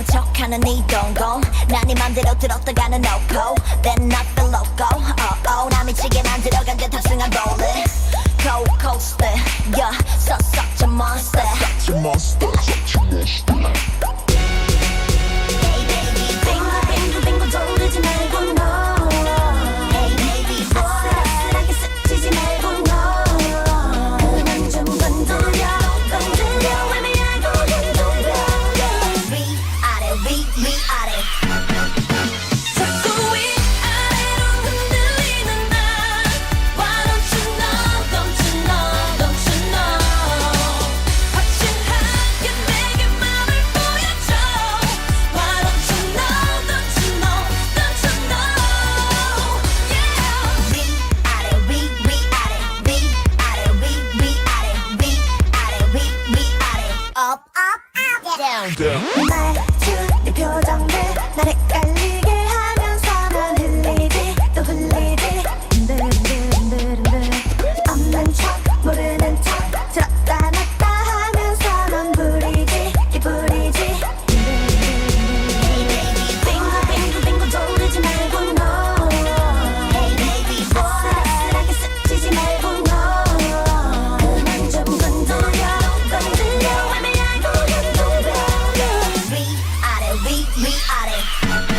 한 척하는 이동공. 난네 맘대로 들었다가는 no go Then not the loco oh oh 나 미치게 만들어간 듯 탑승한 볼래 Cold coaster. Yeah. Such such a monster. Such a monster. Such a monster. 말투 네 표정들 나를 끌리게 we, we are it.